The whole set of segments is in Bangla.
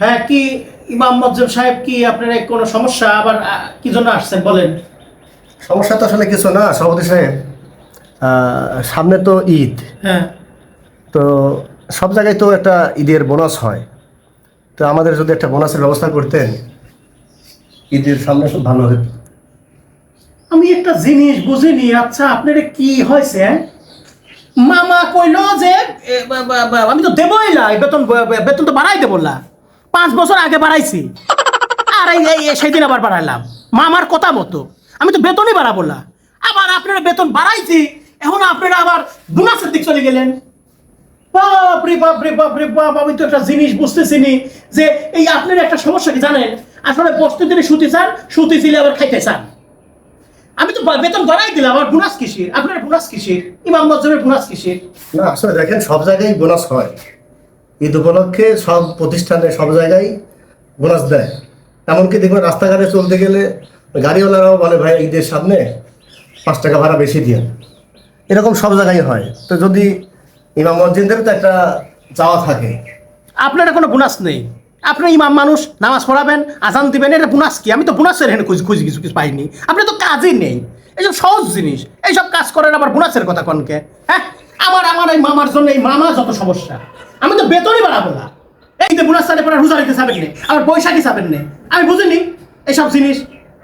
হ্যাঁ কি ইমাম মজ্জুম সাহেব কি আপনার কোনো সমস্যা? আবার কি জন্য আসছেন? বলেন। সমস্যা তো আসলে কিছু না সভাপতি সাহেব। সামনে তো ঈদ। হ্যাঁ। তো সব জায়গায় তো একটা ঈদের বোনাস হয়। তো আমাদের যদি একটা বোনাসের ব্যবস্থা করতেন ঈদের সামনে খুব ভালো হতো। আমি একটা জিনিস বুঝিনি আচ্ছা আপনার কি হয়েছে? মামা কইলো যে আমি তো দেবই না বেতন বেতন তো বাড়াই দেবো না পাঁচ বছর আগে বাড়াইছি। আর সেদিন আবার বাড়াইলাম। মামার কথা মতো। আমি তো বেতনই বাড়াবো না। আবার আপনারা বেতন বাড়াইছি, এখন আপনারা আবার বোনাসের দিক চলে গেলেন। বাপরে বাপরে বাপরে, বাপ, আমি তো একটা জিনিস বুঝতেছি যে এই আপনার একটা সমস্যা কি জানেন? আসলে বসতে দিলে শুতে চান শুতে ছিলে আবার খাইতে চান। আমি তো বেতন বাড়াই দিলাম আমার বোনাস কিসের? আপনার বোনাস কিসের? ইমাম মজ্জুমের বোনাস কিসের? না, আসলে দেখেন, সব জায়গায় বোনাস হয়। ঈদ উপলক্ষে সব প্রতিষ্ঠানে সব জায়গায় বোনাস দেয়। এমনকি দেখবেন রাস্তাঘাটে চলতে গেলে গাড়িওয়ালারাও বলে, ভাই, ঈদের সামনে পাঁচ টাকা ভাড়া বেশি দিয়ে এরকম সব জায়গায় হয়। তো যদি ইমাম মসজিদের তো একটা চাওয়া থাকে। আপনার কোনো বোনাস নেই। আপনি ইমাম মানুষ, নামাজ পড়াবেন, আজান দিবেন, এটা বোনাস কি? আমি তো বোনাসের এখানে খুঁজি খুঁজি কিছু কিছু পাইনি। আপনি তো কাজই নেই। এইসব সহজ জিনিস। এইসব কাজ করেন আবার বোনাসের কথা কনকে হ্যাঁ? আমার আমার এই মামার জন্য এই মামা যত সমস্যা। আমি তো বেতনই বাড়াবো না। এই যে বোনাস চালে পরে রোজা দিতে চাবেন না, আবার বৈশাখী চাবেন না। আমি বুঝিনি এইসব জিনিস।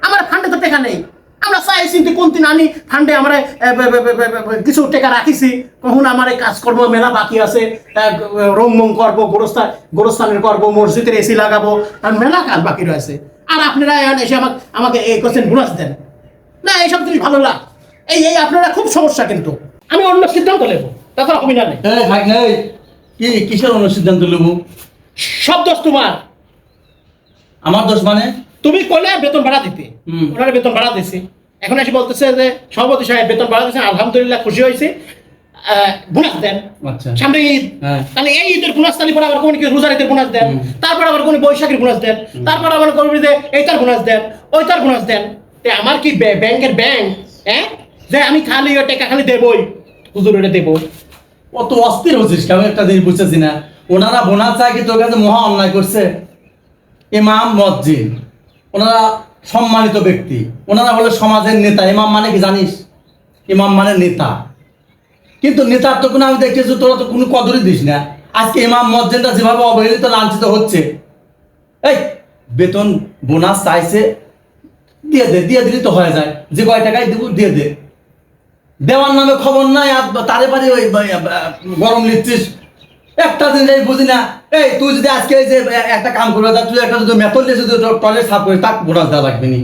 আমার ফান্ডে তো টাকা নেই। আমরা চাই চিন্তি কোন দিন আনি ফান্ডে আমরা কিছু টাকা রাখিছি। কখন আমার এই কাজকর্ম মেলা বাকি আছে। রং মং করব, গোরস্থান, গোরস্থানের করব, মসজিদের এসি লাগাবো। আর মেলা কাজ বাকি রয়েছে। আর আপনারা এসে আমাকে আমাকে এই কোশ্চেন বোনাস দেন। না, এইসব জিনিস ভালো লাগ এই এই আপনারা খুব সমস্যা কিন্তু। আমি অন্য সিদ্ধান্ত নেব তাছাড়া হবে না নেই এই ভাই নাই কি কিসের অন্য সিদ্ধান্ত নেব? সব দোষ তোমার। আমার দোষ মানে? তুমি কলে বেতন ভাড়া দিতে। ওনারা বেতন ভাড়া দিছে। এখন এসে বলতেছে যে সভাপতি সাহেব বেতন ভাড়া দিচ্ছে আলহামদুলিল্লাহ খুশি হয়েছে। বোনাস দেন। আচ্ছা। সামনে ঈদ। হ্যাঁ। তাহলে এই ঈদের বোনাস তাহলে পরে আবার কোন কি রোজার ঈদের বোনাস দেন? তারপর আবার কোন বৈশাখীর বোনাস দেন? তারপর আবার করবি যে এইটার বোনাস দেন? ওইটার বোনাস দেন? তে আমার কি ব্যাংকের ব্যাংক হ্যাঁ? যে আমি খালি ওই টাকা খালি দেবই। হুজুরে দেবো। অত অস্থির হচ্ছিস কেমন একটা জিনিস বুঝতেছি না। ওনারা বোনাস চায় কি তোর কাছে মহা অন্যায় করছে। ইমাম মসজিদ। ওনারা সম্মানিত ব্যক্তি। ওনারা হলো সমাজের নেতা। ইমাম মানে কি জানিস? ইমাম মানে নেতা। কিন্তু নেতার তো কোনো, আমি দেখতেছি তোরা তো কোনো কদরই দিস না। আজকে ইমাম মসজিদটা যেভাবে অবহেলিত, লাঞ্ছিত হচ্ছে। এই, বেতন, বোনাস চাইছে, দিয়ে দে, দিয়ে দিলে তো হয়ে যায়। যে কয় টাকায় দিব, দিয়ে দে। দেওয়ার নামে খবর নাই, আর তারে পারে ওই গরম লিখছিস। একটা দিন এই বুঝি না, এই তুই যদি আজকে এই যে একটা কাম করবে তুই একটা যদি মেথর দিয়ে যদি টয়লেট সাফ করিস, তাকে বোনাস দেওয়া লাগবে নি।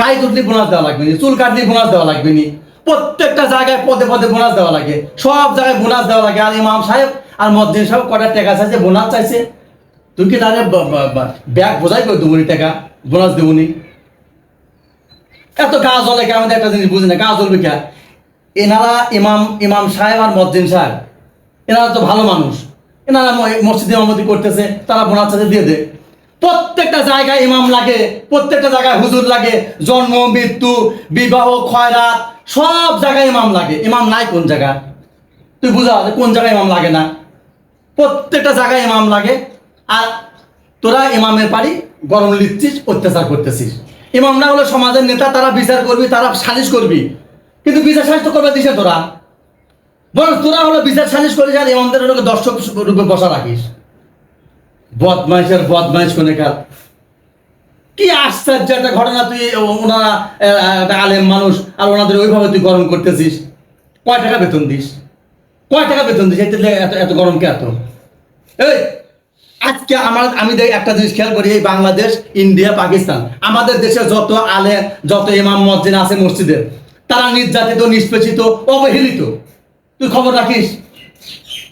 গায়ে তুললি বোনাস দেওয়া লাগবে নি, চুল কাটলি বোনাস দেওয়া লাগবে নি। প্রত্যেকটা জায়গায় পদে পদে বোনাস দেওয়া লাগে, সব জায়গায় বোনাস দেওয়া লাগে। আর ইমাম সাহেব আর মসজিদ সাহেব কটা টাকা চাইছে, বোনাস চাইছে। তুই কি তাহলে ব্যাগ বোঝাই করে দেবনি টাকা, বোনাস দেবনি এত গা জ্বলে কে আমাদের একটা জিনিস বুঝি না, গা জ্বলবে কে? এনারা ইমাম ইমাম সাহেব আর মসজিদ সাহেব। এনারা তো ভালো মানুষ। এনারা মসজিদে ইমামতি করতেছে, তারা বোনার সাথে দিয়ে দে প্রত্যেকটা জায়গায় ইমাম লাগে, প্রত্যেকটা জায়গায় হুজুর লাগে, জন্ম, মৃত্যু, বিবাহ, খয়রাত, সব জায়গায় ইমাম লাগে। ইমাম নাই কোন জায়গা? তুই বুঝা কোন জায়গায় ইমাম লাগে না? প্রত্যেকটা জায়গায় ইমাম লাগে। আর তোরা ইমামের পারি গরম লিখছিস, অত্যাচার করতেছিস। ইমামরা হলো সমাজের নেতা, তারা বিচার করবি, তারা সালিশ করবি। কিন্তু বিচার সালিশ তো করবে দিছে তোরা। বরং তোরা হলো বিচার সালিশ করিস আর ইমামদের হলো দর্শক রূপে বসা রাখিস। বদমাইশের বদমাইশ কোনে কার? কি আশ্চর্য একটা ঘটনা তুই ওনারা আলেম মানুষ আর ওনাদের ওইভাবে তুই গরম করতেছিস। কয় টাকা বেতন দিস? কয় টাকা বেতন দিস? এতে এত গরম কে এত? এই, আজকে আমার, আমি একটা জিনিস খেয়াল করি, এই বাংলাদেশ, ইন্ডিয়া, পাকিস্তান। আমাদের দেশে যত আলে যত ইমাম, মসজিদ আছে মসজিদের তারা নির্যাতিত নিষ্পেষিত অবহেলিত। তুই খবর রাখিস?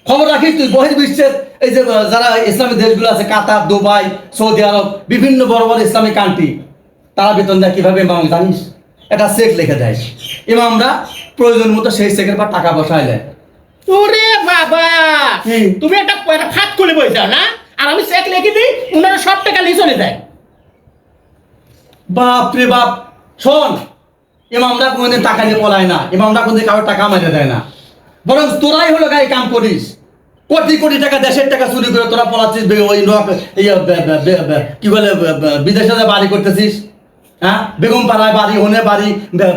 খবর রাখিস তুই বহির্বিশ্বের এই যে যারা ইসলামী দেশগুলো আছে কাতার দুবাই সৌদি আরব বিভিন্ন বড় বড় ইসলামিক কান্ট্রি তারা বেতন দেয় কীভাবে ইমাম জানিস? একটা চেক লিখে দেয়। ইমামরা প্রয়োজন মতো সেই চেকের পর টাকা বসায় দেয়। ওরে বাবা? তুমি একটা একটা ফাঁক খুলে বই যাও না? আর আমি চেক লিখে দিই ওনারা সব টাকা নিয়ে চলে যায় বাপ রে বাপ! শোন ইমামরা কোনোদিন টাকা নিয়ে পলায় না, ইমামরা কোনোদিন কারোর টাকা মেরে দেয় না। বরং তোরাই হলো গায়ে কাম করিস। কোটি কোটি টাকা, দেশের টাকা চুরি করে তোরা পলাচ্ছিস ওই কি বলে বিদেশে বাড়ি করতেছিস হ্যাঁ? বেগম পাড়ায় বাড়ি, হনে বাড়ি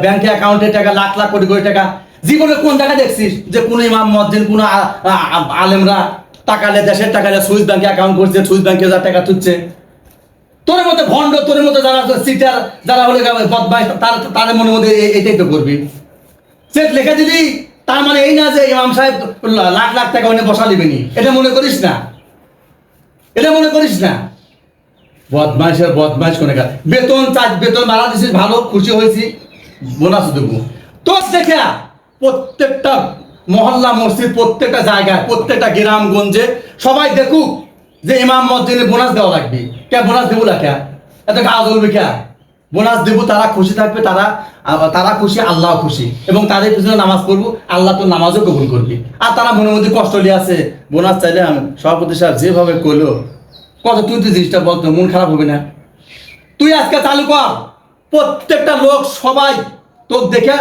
ব্যাংকে অ্যাকাউন্টে টাকা, লাখ লাখ কোটি কোটি টাকা। জীবনে কোন টাকা দেখছিস যে কোনো ইমাম, মসজিদ, কোনো আলেমরা টাকালে দেশের টাকালে সুইস ব্যাংকে অ্যাকাউন্ট করছে সুইস ব্যাংকে যা টাকা তুলছে। তোর মতো ভণ্ড, তোর মতো যারা সিটার যারা হলে বদমাইশ, তার তার মনের মধ্যে এটাই তো করবি। চেক লিখে দিলি তার মানে এই না যে ইমাম সাহেব লাখ লাখ টাকা ওনে বসা লিবেনি এটা মনে করিস না? এটা মনে করিস না? বদমাইশের বদমাইশ কোনে কাজ বেতন চার বেতন বাড়া দিছিস, ভালো, খুশি হয়েছি, বোনাস দেবো। তোর দেখে প্রত্যেকটা মহল্লা, মসজিদ, প্রত্যেকটা জায়গায়, প্রত্যেকটা গ্রাম গঞ্জে সবাই দেখুক যে ইমাম মসজিদে বোনাস দেওয়া লাগবে। কে বোনাস দেবো না কে? এত গা জ্বলবে কে? বোনাস দেবো, তারা খুশি থাকবে, তারা তারা খুশি, আল্লাহ খুশি। এবং তাদের পিছনে নামাজ পড়ব, আল্লাহ তো নামাজও কবুল করবি। আর তারা মনের মধ্যে কষ্ট নিয়ে আছে বোনাস চাইলে সভাপতি সাহেব যেভাবে করল কত তুই তুই জিনিসটা বলতো মন খারাপ হবে না? তুই আজকে চালু কর। প্রত্যেকটা লোক, সবাই তোর দেখে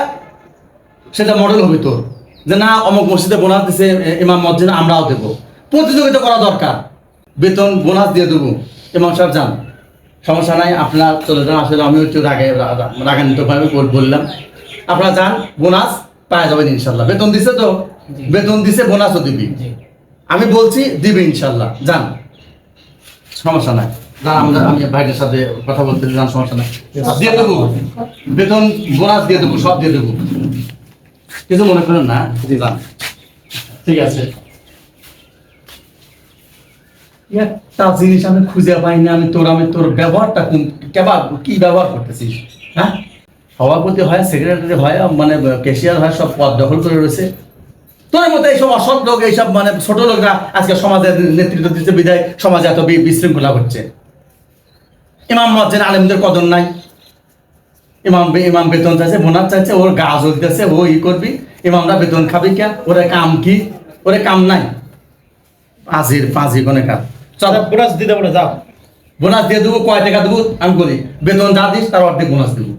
সেটা মডেল হবে তোর। যে না, অমুক মসজিদে বোনাস দিছে ইমাম মসজিদে আমরাও দেবো। প্রতিযোগিতা করা দরকার। বেতন বোনাস দিয়ে দেবো। ইমাম সাহেব যান। সমস্যা নাই আপনারা চলে যান। আসলে আমি একটু রাগে রা- রা- রাগান্বিতভাবে বললাম। আপনারা যান বোনাস পাওয়া যাবেন ইনশাল্লাহ। বেতন দিছে তো? বেতন দিছে বোনাসও দিবি। আমি বলছি দিবি ইনশাল্লাহ। যান। সমস্যা নাই। আমরা আমি ভাইদের সাথে কথা বলতে দিলাম সমস্যা নাই। দিয়ে দেবো। বেতন বোনাস দিয়ে দেবো সব দিয়ে দেবো। কিছু মনে করেন না? ঠিক আছে। একটা জিনিস আমি খুঁজে পাই না আমি তোর আমি তোর ব্যবহারটা কোন কেবার কি ব্যবহার করতেছিস হ্যাঁ? সভাপতি হয় সেক্রেটারি হয় মানে ক্যাশিয়ার হয়, সব পদ দখল করে রয়েছে। তোর মতো এইসব অসৎ লোক, এইসব মানে ছোট লোকরা আজকে সমাজের নেতৃত্ব দিচ্ছে বিদায়, সমাজে এত বিশৃঙ্খলা হচ্ছে। ইমাম মসজিদ আলেমদের কদর নাই। ইমাম ইমাম বেতন চাইছে, বোনাস চাইছে, ওর গা জ্বলতেছে, ও ই করবি। ইমামরা বেতন খাবি কে? ওরে কাম কি? ওরে কাম নাই। পাঁচির পাঁচি কোনে কাজ চল বোনাস দিতে বলে যাও। বোনাস দিয়ে দেবো কয় টাকা দেবো আমি বলি বেতন যা দিস তার অর্ধেক বোনাস দেবো।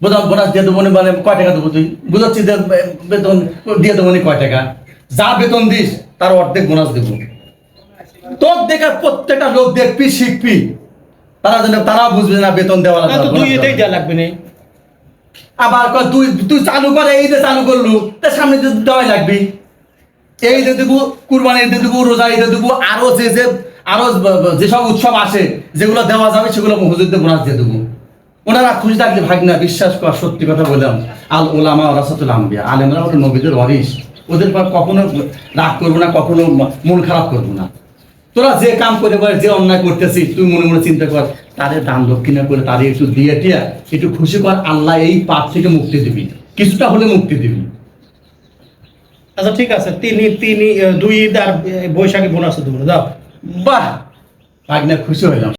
বোনাস বোনাস দিয়ে দেবো নি বলে কয় টাকা দেবো তুই? বুঝাচ্ছি যে বেতন দিয়ে দেবো কয় টাকা? যা বেতন দিস তার অর্ধেক বোনাস দেবো। তোর দেখার প্রত্যেকটা লোক দেখবি শিখবি। তারা যেন তারা বুঝবে না বেতন দেওয়া লাগবে, তো দুই এটাই দেওয়া লাগবে। না। আবার তুই তুই চালু করে এই যে চালু করলু তার সামনে দেওয়াই লাগবি। এই ঈদে দেবো কুরবানি ঈদে দেবো রোজা ঈদে দেবো আরও যে যে আরও যেসব উৎসব আসে, যেগুলো দেওয়া যাবে, সেগুলো হুজুরদের বোনাস দিয়ে দেবো। ওনারা খুশি থাকলে ভাগ না, বিশ্বাস কর সত্যি কথা বললাম। আল ওলামা ওরাসাতুল আম্বিয়া, আলেমরা হলো নবীদের ওয়ারিস ওদের পর কখনো রাগ করব না, কখনো মন খারাপ করব না। তোরা যে কাম করে করে, যে অন্যায় করতেছিস, তুই মনে মনে চিন্তা কর, তাদের দান দক্ষিণা করে তাদের একটু দিয়ে টিয়া, একটু খুশি কর, আল্লাহ এই পাপ থেকে মুক্তি দিবি। কিছুটা হলে মুক্তি দিবি। আচ্ছা ঠিক আছে। তিনি তিনি দুই ঈদ আর বৈশাখী বোনাস দেবো যাও। বাহ! ভাগনা খুশি হইলাম